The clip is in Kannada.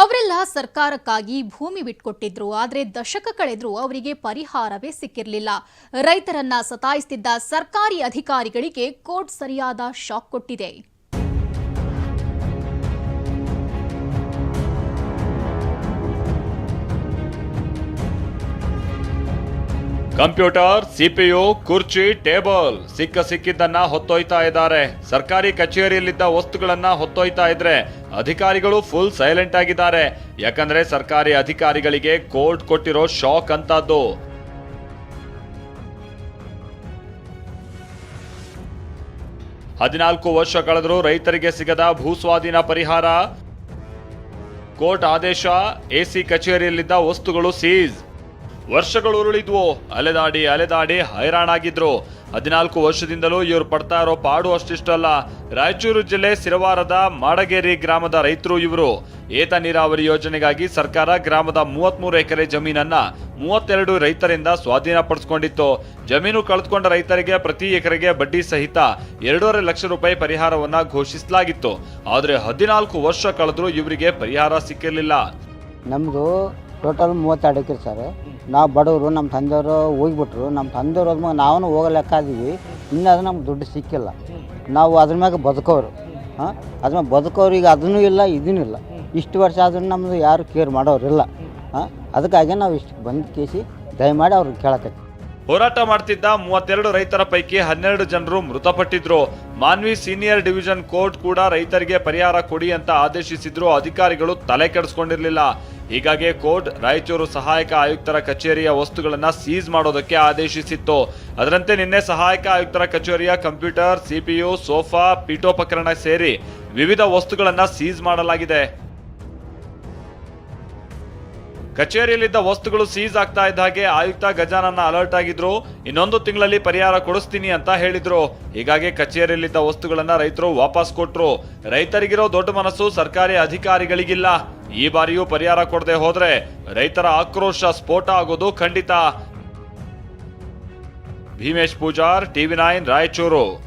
ಅವರೆಲ್ಲ ಸರ್ಕಾರಕ್ಕಾಗಿ ಭೂಮಿ ಬಿಟ್ಕೊಟ್ಟಿದ್ರು, ಆದರೆ ದಶಕ ಕಳೆದ್ರೂ ಅವರಿಗೆ ಪರಿಹಾರವೇ ಸಿಕ್ಕಿರಲಿಲ್ಲ. ರೈತರನ್ನ ಸತಾಯಿಸ್ತಿದ್ದ ಸರ್ಕಾರಿ ಅಧಿಕಾರಿಗಳಿಗೆ ಕೋರ್ಟ್ ಸರಿಯಾದ ಶಾಕ್ ಕೊಟ್ಟಿದೆ. ಕಂಪ್ಯೂಟರ್, ಸಿಪಿಯು, ಕುರ್ಚಿ, ಟೇಬಲ್ ಸಿಕ್ಕ ಸಿಕ್ಕಿದ್ದನ್ನ ಹೊತ್ತೊಯ್ತಾ ಇದ್ದಾರೆ. ಸರ್ಕಾರಿ ಕಚೇರಿಯಲ್ಲಿದ್ದ ವಸ್ತುಗಳನ್ನ ಹೊತ್ತೊಯ್ತಾ ಇದ್ರೆ ಅಧಿಕಾರಿಗಳು ಫುಲ್ ಸೈಲೆಂಟ್ ಆಗಿದ್ದಾರೆ. ಯಾಕಂದ್ರೆ ಸರ್ಕಾರಿ ಅಧಿಕಾರಿಗಳಿಗೆ ಕೋರ್ಟ್ ಕೊಟ್ಟಿರೋ ಶಾಕ್ ಅಂತದ್ದು. ಹದಿನಾಲ್ಕು ವರ್ಷ ಕಳೆದರೂ ರೈತರಿಗೆ ಸಿಗದ ಭೂಸ್ವಾಧೀನ ಪರಿಹಾರ. ಕೋರ್ಟ್ ಆದೇಶ, ಎಸಿ ಕಚೇರಿಯಲ್ಲಿದ್ದ ವಸ್ತುಗಳು ಸೀಸ್ ವರ್ಷಗಳು ಉರುಳಿದ್ವು. ಅಲೆದಾಡಿ ಅಲೆದಾಡಿ ಹೈರಾಣಾಗಿದ್ರು. ಹದಿನಾಲ್ಕು ವರ್ಷದಿಂದಲೂ ಇವರು ಪಡ್ತಾ ಇರೋ ಪಾಡು ಅಷ್ಟಿಷ್ಟಲ್ಲ. ರಾಯಚೂರು ಜಿಲ್ಲೆ ಸಿರವಾರದ ಮಾಡಗೇರಿ ಗ್ರಾಮದ ರೈತರು ಇವರು. ಏತ ನೀರಾವರಿ ಯೋಜನೆಗಾಗಿ ಸರ್ಕಾರ ಗ್ರಾಮದ ಮೂವತ್ಮೂರು ಎಕರೆ ಜಮೀನನ್ನ ಮೂವತ್ತೆರಡು ರೈತರಿಂದ ಸ್ವಾಧೀನಪಡಿಸಿಕೊಂಡಿತ್ತು ಜಮೀನು ಕಳೆದುಕೊಂಡ ರೈತರಿಗೆ ಪ್ರತಿ ಎಕರೆಗೆ ಬಡ್ಡಿ ಸಹಿತ ಎರಡೂವರೆ ಲಕ್ಷ ರೂಪಾಯಿ ಪರಿಹಾರವನ್ನ ಘೋಷಿಸಲಾಗಿತ್ತು. ಆದರೆ ಹದಿನಾಲ್ಕು ವರ್ಷ ಕಳೆದರೂ ಇವರಿಗೆ ಪರಿಹಾರ ಸಿಕ್ಕಿರಲಿಲ್ಲ. ನಮ್ದು ಟೋಟಲ್ ಮೂವತ್ತೆರಡು ಎಕರೆ ಸರ್. ನಾವು ಬಡವರು, ನಮ್ಮ ತಂದೆಯವರು ಹೋಗ್ಬಿಟ್ರು. ನಮ್ಮ ತಂದೆಯವ್ರು ಹೋದ್ಮಾಗ ಲೆಕ್ಕ ಅದೀವಿ ಇನ್ನೂ ಅದು ನಮ್ಗೆ ದುಡ್ಡು ಸಿಕ್ಕಿಲ್ಲ. ನಾವು ಅದ್ರ ಮ್ಯಾಗ ಬದುಕೋರು. ಹಾಂ? ಅದ್ರ ಮ್ಯಾಗ ಬದುಕೋರು, ಈಗ ಅದನ್ನೂ ಇಲ್ಲ, ಇದನ್ನೂ ಇಲ್ಲ. ಇಷ್ಟು ವರ್ಷ ಆದ್ರೂ ನಮ್ಮದು ಯಾರು ಕೇರ್ ಮಾಡೋರಿಲ್ಲ. ಹಾಂ? ಅದಕ್ಕಾಗಿ ನಾವು ಇಷ್ಟು ಬಂದು ಕೇಸಿ, ದಯಮಾಡಿ ಅವ್ರಿಗೆ ಕೇಳಕತ್ತೀವಿ ಹೋರಾಟ ಮಾಡ್ತಿದ್ದ ಮೂವತ್ತೆರಡು ರೈತರ ಪೈಕಿ ಹನ್ನೆರಡು ಜನರು ಮೃತಪಟ್ಟಿದ್ರು. ಮಾನ್ವಿ ಸೀನಿಯರ್ ಡಿವಿಷನ್ ಕೋರ್ಟ್ ಕೂಡ ರೈತರಿಗೆ ಪರಿಹಾರ ಕೊಡಿ ಅಂತ ಆದೇಶಿಸಿದ್ರು. ಅಧಿಕಾರಿಗಳು ತಲೆ ಕೆಡಿಸ್ಕೊಂಡಿರ್ಲಿಲ್ಲ. ಹೀಗಾಗಿ ಕೋರ್ಟ್ ರಾಯಚೂರು ಸಹಾಯಕ ಆಯುಕ್ತರ ಕಚೇರಿಯ ವಸ್ತುಗಳನ್ನು ಸೀಸ್ ಮಾಡೋದಕ್ಕೆ ಆದೇಶಿಸಿತ್ತು. ಅದರಂತೆ ನಿನ್ನೆ ಸಹಾಯಕ ಆಯುಕ್ತರ ಕಚೇರಿಯ ಕಂಪ್ಯೂಟರ್ ಸಿಪಿಯು ಸೋಫಾ, ಪೀಠೋಪಕರಣ ಸೇರಿ ವಿವಿಧ ವಸ್ತುಗಳನ್ನು ಸೀಸ್ ಮಾಡಲಾಗಿದೆ. ಕಚೇರಿಯಲ್ಲಿದ್ದ ವಸ್ತುಗಳು ಸೀಸ್ ಆಗ್ತಾ ಇದ್ದ ಹಾಗೆ ಆಯುಕ್ತ ಗಜಾನನ ಅಲರ್ಟ್ ಆಗಿದ್ರು. ಇನ್ನೊಂದು ತಿಂಗಳಲ್ಲಿ ಪರಿಹಾರ ಕೊಡಿಸ್ತೀನಿ ಅಂತ ಹೇಳಿದ್ರು. ಹೀಗಾಗಿ ಕಚೇರಿಯಲ್ಲಿದ್ದ ವಸ್ತುಗಳನ್ನ ರೈತರು ವಾಪಸ್ ಕೊಟ್ರು. ರೈತರಿಗಿರೋ ದೊಡ್ಡ ಮನಸ್ಸು ಸರ್ಕಾರಿ ಅಧಿಕಾರಿಗಳಿಗಿಲ್ಲ. ಈ ಬಾರಿಯೂ ಪರಿಹಾರ ಕೊಡದೆ ಹೋದ್ರೆ ರೈತರ ಆಕ್ರೋಶ ಸ್ಫೋಟ ಆಗೋದು ಖಂಡಿತ. Bheemesh Pujar, TV nine, Raichur.